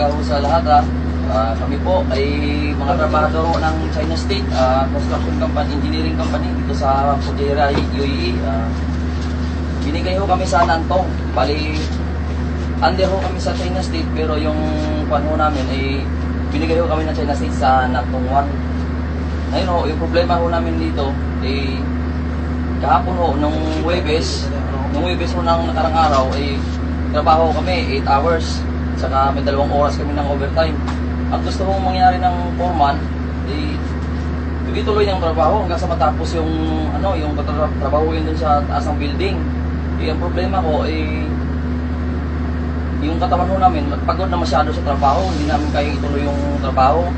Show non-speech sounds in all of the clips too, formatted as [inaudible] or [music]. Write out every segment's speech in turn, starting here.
Ikaw sa lahat ha. Ah, kami po ay mga trabahador ng China State ah, Construction Company, Engineering Company dito sa Pujera, UAE. Ah, binigay ho kami sa Nantong. Bali, under ho kami sa China State pero yung kwan ho namin ay binigay ho kami ng China State sa Nantong 1. Ngayon ho, yung problema ho namin dito ay kahapon ho, nung Webes, nung Webes ho ng nakarang araw ay trabaho kami 8 hours saka may dalawang oras kami ng overtime. Ang gusto kong mangyari ng foreman, eh, hindi tuloy ng trabaho hanggang sa matapos yung ano, yung tra- trabaho yun dun sa taas ng building. Eh, ang problema ko eh yung katawan ho namin, pagod na masyado sa trabaho, hindi namin kaya ituloy yung trabaho.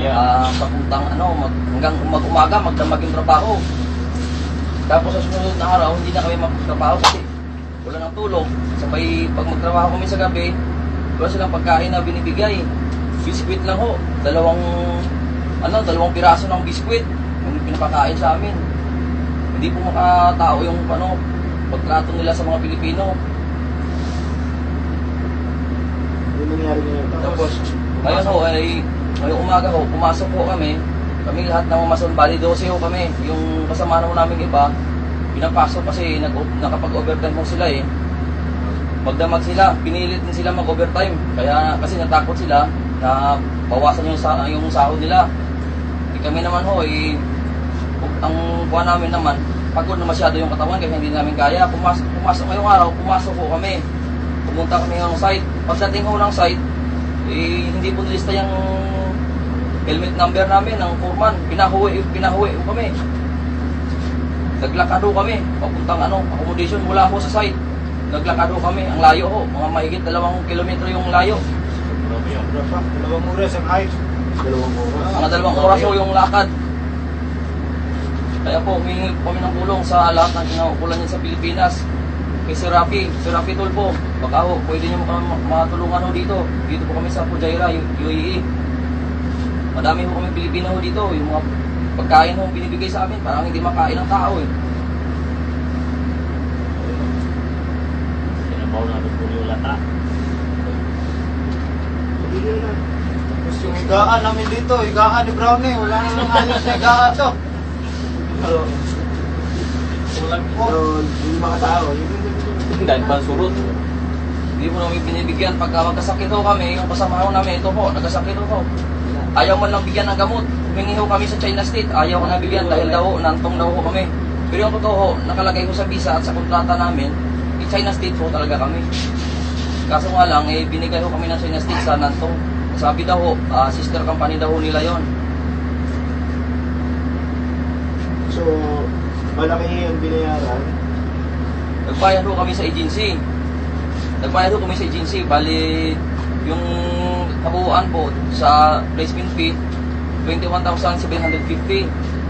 Ah, papuntang ano, mag, hanggang mag-umaga, magdamag yung trabaho. Tapos sa sumunod na araw, hindi na kami magtrabaho kasi wala nang tulog. Sabay, pag magtrabaho kami sa gabi, wala silang pagkain na binibigay. Biskuit lang ho. Dalawang, ano, dalawang piraso ng biskuit. Yung pinapakain sa amin. Hindi po makatao yung, ano, pagtrato nila sa mga Pilipino. Ano nangyari ngayon? Tapos, ngayon ho, ay, ngayong umaga ho, pumasok po kami. Kami lahat ng mason, bali 12 ho kami. Yung kasama ho namin iba, pinapasok kasi nag, nakapag-overtime ho sila eh. Magdamag sila, pinilit din sila mag-overtime. Kaya kasi natakot sila na bawasan yung, sa, yung sahod nila. Di kami naman ho, eh, ang buwan namin naman, pagod na masyado yung katawan kaya hindi namin kaya. Pumasok, pumasok ngayong araw, pumasok ho kami. Pumunta kami ng site. Pagdating ho ng site, eh, hindi po nilista yung helmet number namin ng foreman. Pinahuwi, pinahuwi kami. Naglakad ho kami. Papuntang ano, accommodation mula ho sa site. Naglakad ho kami. Ang layo ho. Mga mahigit dalawang kilometro yung layo. Grabe yung grapa. Dalawang oras ang hike. Dalawang oras. Mga dalawang oras ho yung lakad. Kaya po, humingi po kami ng tulong sa lahat ng kinaukulan niya sa Pilipinas. Kay Sir Rafi, Sir Rafi Tulpo, baka ho, pwede niyo matulungan ho dito. Dito po kami sa Pujaira, UAE. Madami ho kami Pilipino ho dito. Yung mga pagkain ho binibigay sa amin, parang hindi makain ng tao eh. Sinabaw na ito po yung lata. Tapos yung higaan namin dito, higaan ni Brownie. Wala na lang ayos na higaan to. Kulang Pero hindi makatao. Dahil pa surut. Hindi mo namin binibigyan. Pagka magkasakit ho kami, yung kasama ho namin, ito po, nagkasakit ho. Ayaw man lang bigyan ng gamot. Humingi ho kami sa China State. Ayaw ko na bigyan dahil daw, nantong daw ho kami. Pero yung totoo ho, nakalagay ho sa visa at sa kontrata namin, China State ho talaga kami. Kaso nga lang, eh, binigay ho kami ng China State sa nantong. Sabi daw ho, ah, sister company daw ho nila yon. So, malaki yung binayaran. Nagbayad ho kami sa agency. Nagbayad ho kami sa agency. Bali, yung kabuuan po sa placement fee, 21,750.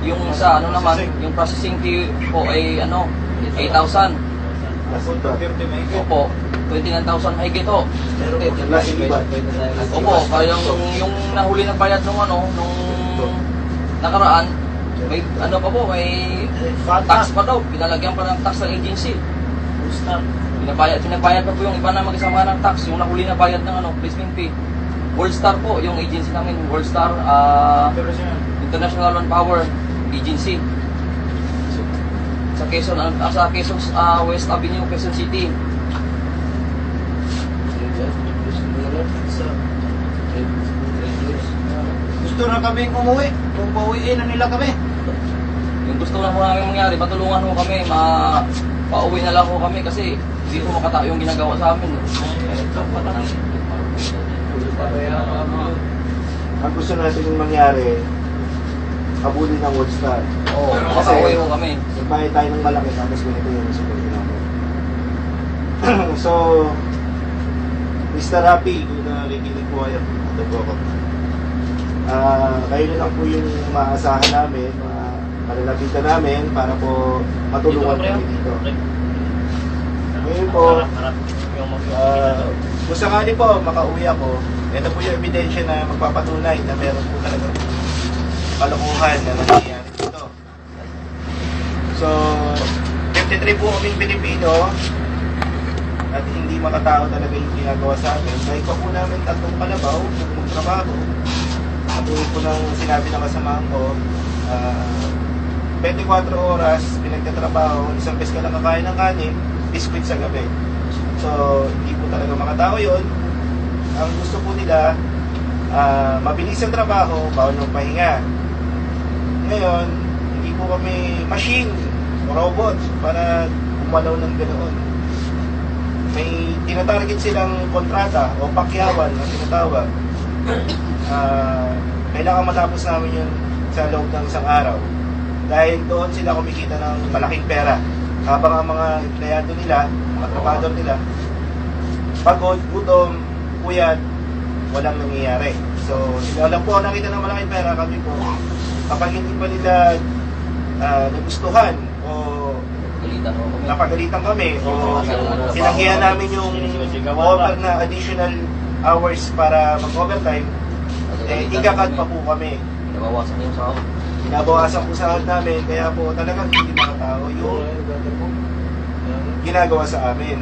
Yung sa ano naman, yung processing fee po ay ano, 8,000. Kasi 30 may higit. Opo, 29,000 mahigit ho. Plus iba. Opo, kaya yung, yung nahuli na bayad nung ano, nung nakaraan, may ano pa po, may tax pa daw. Pinalagyan pa ng tax ng agency. Pinabayad, pinabayad pa po yung iba na mag-isama ng tax, yung nahuli na bayad ng ano, placement fee. World Star po, yung agency namin, World Star ah, Pero siya, International Manpower Agency. Sa Quezon, ah, sa Quezon ah, West Avenue, Quezon City. gusto na kami umuwi. Kung pauwiin na nila kami. Yung gusto lang po namin mangyari, matulungan ho kami, ma pauwi na lang ho kami kasi hindi po makata yung ginagawa sa amin. Ang gusto natin yung mangyari, kabulin ng World Star. Oo, Kasi- makauwi ho kami. Nagbayad tayo ng malaki tapos ganito yung sagot namin. so, [clears throat] Mr. Happy, kung nakikinig po kayo, ito po ako. Ah, kayo na lang po yung maasahan namin, mga malalapitan namin para po matulungan kami dito. Ngayon po, Harap, harap. Yung mag- Ah, kung sakali po makauwi ako, ito po yung ebidensya na magpapatunay na meron po talaga kalokohan na nangyayari dito. So, 53 po kaming Pilipino, at hindi makatao talaga yung ginagawa sa amin. Dahil pa po namin tatlong kalabaw kung magtrabaho. Katulad po ng sinabi ng kasamahan ko, ah, 24 oras pinagtatrabaho, isang beses ka lang kakain ng kanin, biskwit sa gabi. So, hindi po talaga makatao yon. Ang gusto po nila, ah, mabilis ang trabaho, bawal ng pahinga. Ngayon, hindi po kami machine, robot, para umalaw ng ganoon. May tinatarget silang kontrata o pakyawan na tinatawag. Ah, kailangan matapos namin yun sa loob ng isang araw. Dahil doon sila kumikita ng malaking pera. Habang ang mga empleyado nila, mga trabador nila, pagod, gutom, puyat, walang nangyayari. So, sila lang po nakita ng malaking pera, kami po, kapag hindi pa nila ah, nagustuhan o Galitan ho kami. napagalitan kami o sinanggihan namin yung over na additional hours para mag-overtime, eh, ikakat pa po kami. Nabawasan na yung sahod. Binabawasan po sahod namin, kaya po talagang hindi makatao yung ginagawa sa amin.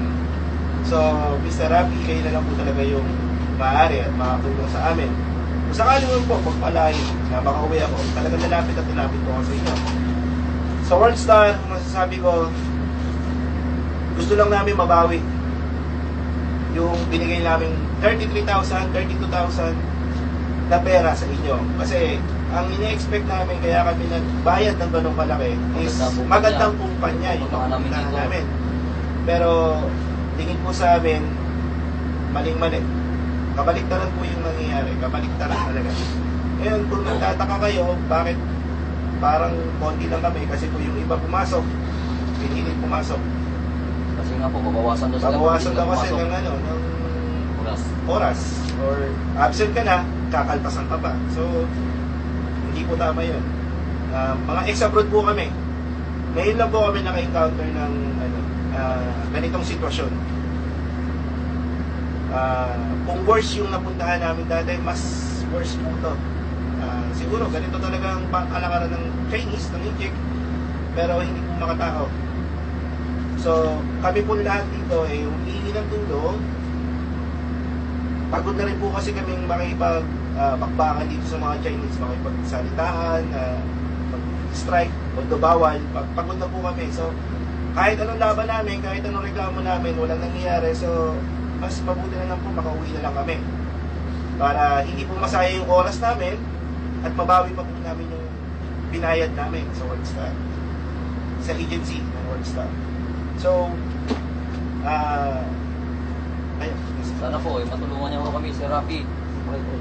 So, Mr. Rafi, kayo na lang po talaga yung maaari at makatulong sa amin. Kung sakali mo po, pagpalain na makauwi ako, talagang lalapit at lalapit po ako sa inyo. Sa Worldstar, masasabi ko, gusto lang namin mabawi yung binigay namin 33,000, 32,000 na pera sa inyo. Kasi ang ini-expect namin kaya kami nagbayad ng ganong kalaki is Magandang kumpanya. yung namin namin. Pero tingin po sa amin, maling-mali. Kabaliktaran po yung nangyayari. Kabaliktaran talaga. Ngayon, kung nagtataka kayo, bakit parang konti lang kami kasi po yung iba pumasok, pinilit pumasok. Kasi nga po, babawasan daw sila. Babawasan daw kasi ng ano, ng Oras. oras or absent ka na, kakalpasan ka pa. So, hindi po tama yun. Ah, mga ex-abroad po kami. Ngayon lang po kami naka-encounter ng ano, ah, ganitong sitwasyon. Ah, kung worse yung napuntahan namin dati, mas worse po to. Ah, siguro, ganito talaga ang kalakaran ng Chinese, ng Injik, pero hindi po makatao. So, kami po lahat dito ay humihingi ng tulong pagod na rin po kasi kaming makipag uh, bakbakan dito sa mga Chinese, makipagsalitaan, uh, mag-strike, although bawal, pag- pagod na po kami. So, kahit anong laban namin, kahit anong reklamo namin, walang nangyayari. So, mas mabuti na lang po, makauwi na lang kami. Para hindi po masaya yung oras namin at mabawi pa po namin yung binayad namin sa Workstar. Sa agency ng Workstar. So, ah, ayun. Sana po, eh, matulungan niyo kami, Sir Rafi.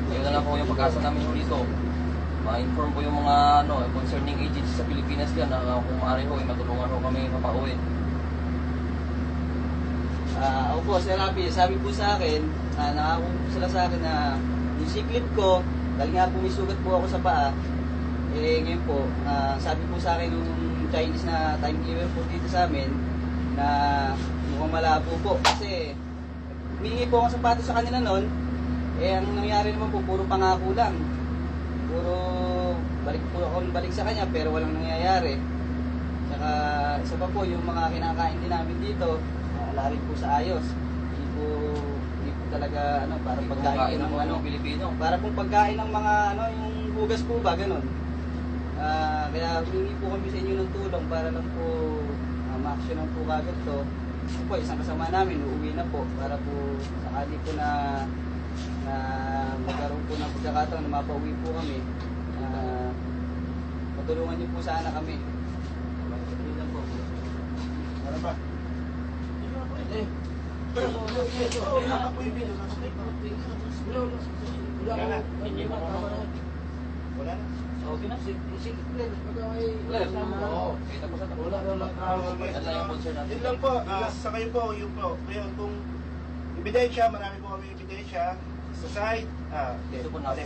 Ayun na lang po yung pag-asa namin dito. Ma-inform po yung mga ano, concerning agencies sa Pilipinas yan na uh, kung maaari ho, eh, matulungan ho kami mapauwi. Ako po, Sir Rafi, sabi po sa akin, uh, nakako po sila sa akin na yung siklip ko, dahil nga po may sugat po ako sa paa, eh ngayon po, ah, sabi po sa akin yung Chinese na timekeeper po dito sa amin, na mukhang malabo po. Kasi, humingi po ako sapatos sa kanila noon, eh ang nangyari naman po, puro pangako lang. Puro balik po ako balik sa kanya, pero walang nangyayari. Saka isa pa po, yung mga kinakain din namin dito, wala rin po sa ayos. Hindi po, hindi po talaga, ano, para Hindi pagkain kain ng ano, Pilipino. para pong pagkain ng mga, ano, yung hugas po ba, ganun. Ah, kaya humingi po kami sa inyo ng tulong para lang po uh, ma-actionan po kagad to. Ito po, isang kasama namin, uuwi na po para po sakali po na na magkaroon po ng pagkakataon na mapauwi po kami. Ah, matulungan niyo po sana kami. Yun lang po. Ano ba? Yun lang po, ah, sa kayo po, yun po. Ngayon, kung ebidensya, marami po kami ebidensya sa site, ah,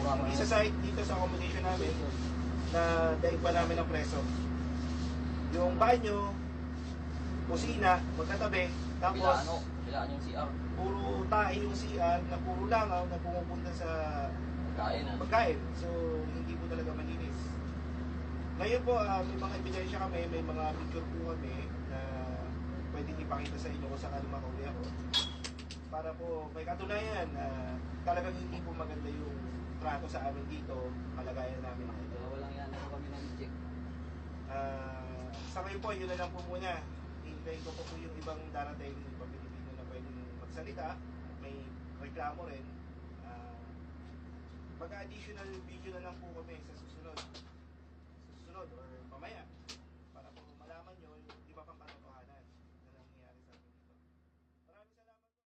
kami. sa site, dito sa accommodation namin, na daig pa namin ng preso. Yung banyo, kusina, magkatabi, tapos Bilaan ho. Bilaan yung CR. puro tae yung CR na puro langaw na pumupunta sa Kain. pagkain. So, hindi po talaga malinis. Ngayon po, ah, may mga ebidensya kami, may mga picture po kami na pwedeng ipakita sa inyo kung saan makauwi ako. para po may katunayan na talagang hindi po maganda yung trato sa amin dito, kalagayan namin dito. Dalawa lang yan ako kami ng check. Ah, sa ngayon po, yun na lang po muna. Hintayin ko po po yung ibang darating, ibang Pilipino na pwedeng magsalita. May reklamo rin. Ah, pag additional video na lang po kami sa susunod. Sa susunod or